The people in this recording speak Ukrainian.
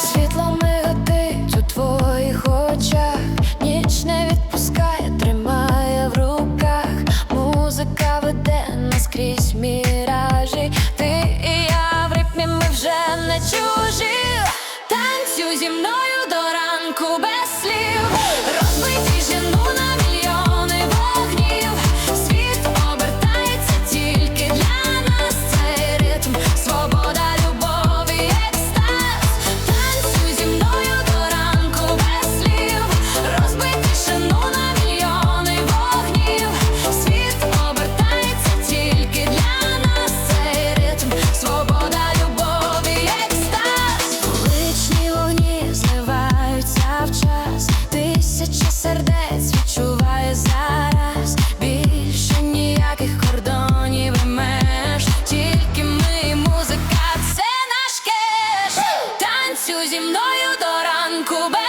Світло миготить у твоїх очах, ніч не відпускає, тримає в руках, музика веде наскрізь мір. coberto. зі мною до ранку.